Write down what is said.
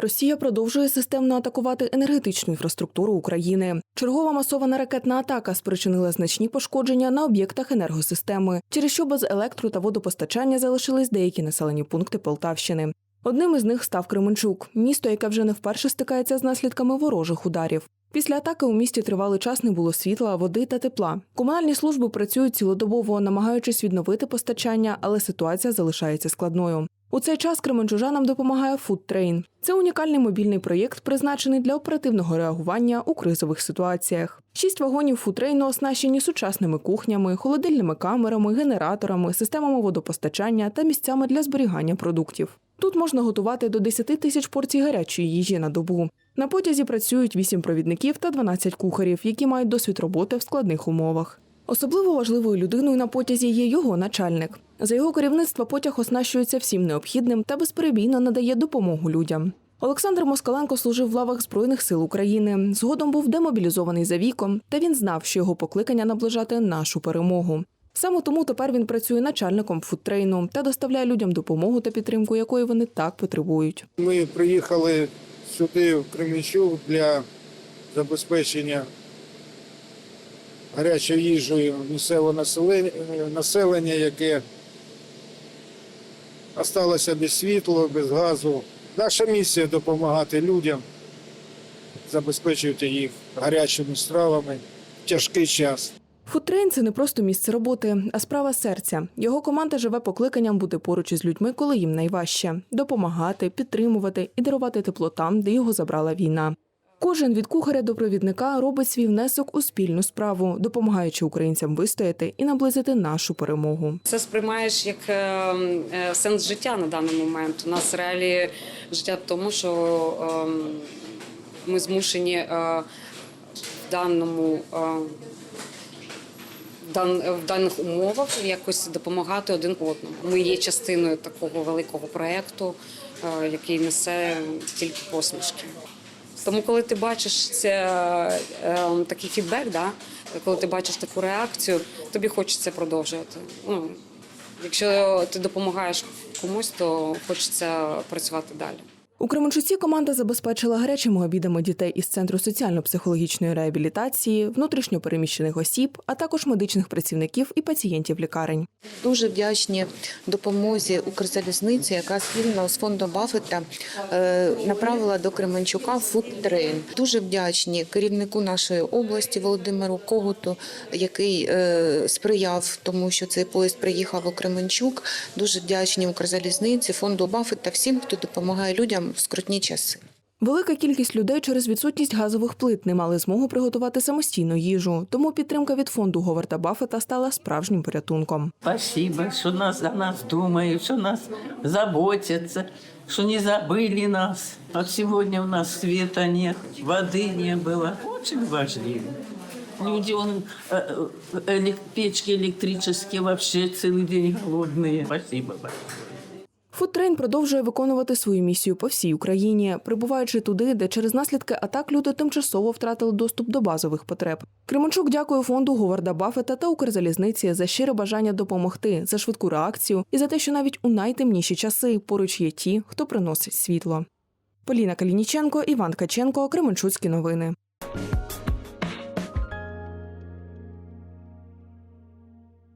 Росія продовжує системно атакувати енергетичну інфраструктуру України. Чергова масована ракетна атака спричинила значні пошкодження на об'єктах енергосистеми, через що без електро та водопостачання залишились деякі населені пункти Полтавщини. Одним із них став Кременчук, місто, яке вже не вперше стикається з наслідками ворожих ударів. Після атаки у місті тривалий час не було світла, води та тепла. Комунальні служби працюють цілодобово, намагаючись відновити постачання, але ситуація залишається складною. У цей час кременчужанам допомагає Train. Це унікальний мобільний проєкт, призначений для оперативного реагування у кризових ситуаціях. Шість вагонів Train оснащені сучасними кухнями, холодильними камерами, генераторами, системами водопостачання та місцями для зберігання продуктів. Тут можна готувати до 10 тисяч порцій гарячої їжі на добу. На потязі працюють 8 провідників та 12 кухарів, які мають досвід роботи в складних умовах. Особливо важливою людиною на потязі є його начальник. За його керівництва потяг оснащується всім необхідним та безперебійно надає допомогу людям. Олександр Москаленко служив в лавах Збройних сил України. Згодом був демобілізований за віком, та він знав, що його покликання наближати нашу перемогу. Саме тому тепер він працює начальником фудтрейну та доставляє людям допомогу та підтримку, якої вони так потребують. Ми приїхали сюди, в Кременчук, для забезпечення гарячою їжею місцевого населення, яке залишилося без світла, без газу. Наша місія допомагати людям, забезпечувати їх гарячими стравами в тяжкий час. Фудтрейн – це не просто місце роботи, а справа серця. Його команда живе покликанням бути поруч із людьми, коли їм найважче допомагати, підтримувати і дарувати тепло там, де його забрала війна. Кожен від кухаря до провідника робить свій внесок у спільну справу, допомагаючи українцям вистояти і наблизити нашу перемогу. Це сприймаєш як е, е, сенс життя на даний момент. У нас реалії життя тому, що е, ми змушені е, в даному. В даних умовах якось допомагати один одному. Ми є частиною такого великого проєкту, е, який несе тільки посмішки. Тому, коли ти бачиш це, е, такий фідбек, да, коли ти бачиш таку реакцію, тобі хочеться продовжувати. Ну, якщо ти допомагаєш комусь, то хочеться працювати далі. У Кременчуці команда забезпечила гарячими обідами дітей із центру соціально-психологічної реабілітації, внутрішньопереміщених осіб, а також медичних працівників і пацієнтів лікарень. Дуже вдячні допомозі Укрзалізниці, яка спільно з фондом Баффета е, направила до Кременчука фудтрейн. Дуже вдячні керівнику нашої області Володимиру Когуту, який е, сприяв тому, що цей поїзд приїхав у Кременчук. Дуже вдячні Укрзалізниці, фонду Баффета, всім, хто допомагає людям в скрутні часи. Велика кількість людей через відсутність газових плит не мали змогу приготувати самостійно їжу, тому підтримка від фонду Говарда Баффета стала справжнім порятунком. Спасибо, что нас за нас думают, что нас заботятся, что не забыли нас. Вот сегодня у нас света нет, воды не было. Очень важливо. Люди, он, э, э, элек- печки электрические вообще целый день голодные. Спасибо большое. Фудтрейн продовжує виконувати свою місію по всій Україні, прибуваючи туди, де через наслідки атак люди тимчасово втратили доступ до базових потреб. Кременчук дякує фонду Говарда Баффета та Укрзалізниці за щире бажання допомогти, за швидку реакцію і за те, що навіть у найтемніші часи поруч є ті, хто приносить світло. Поліна Калініченко, Іван Каченко, Кременчуцькі новини.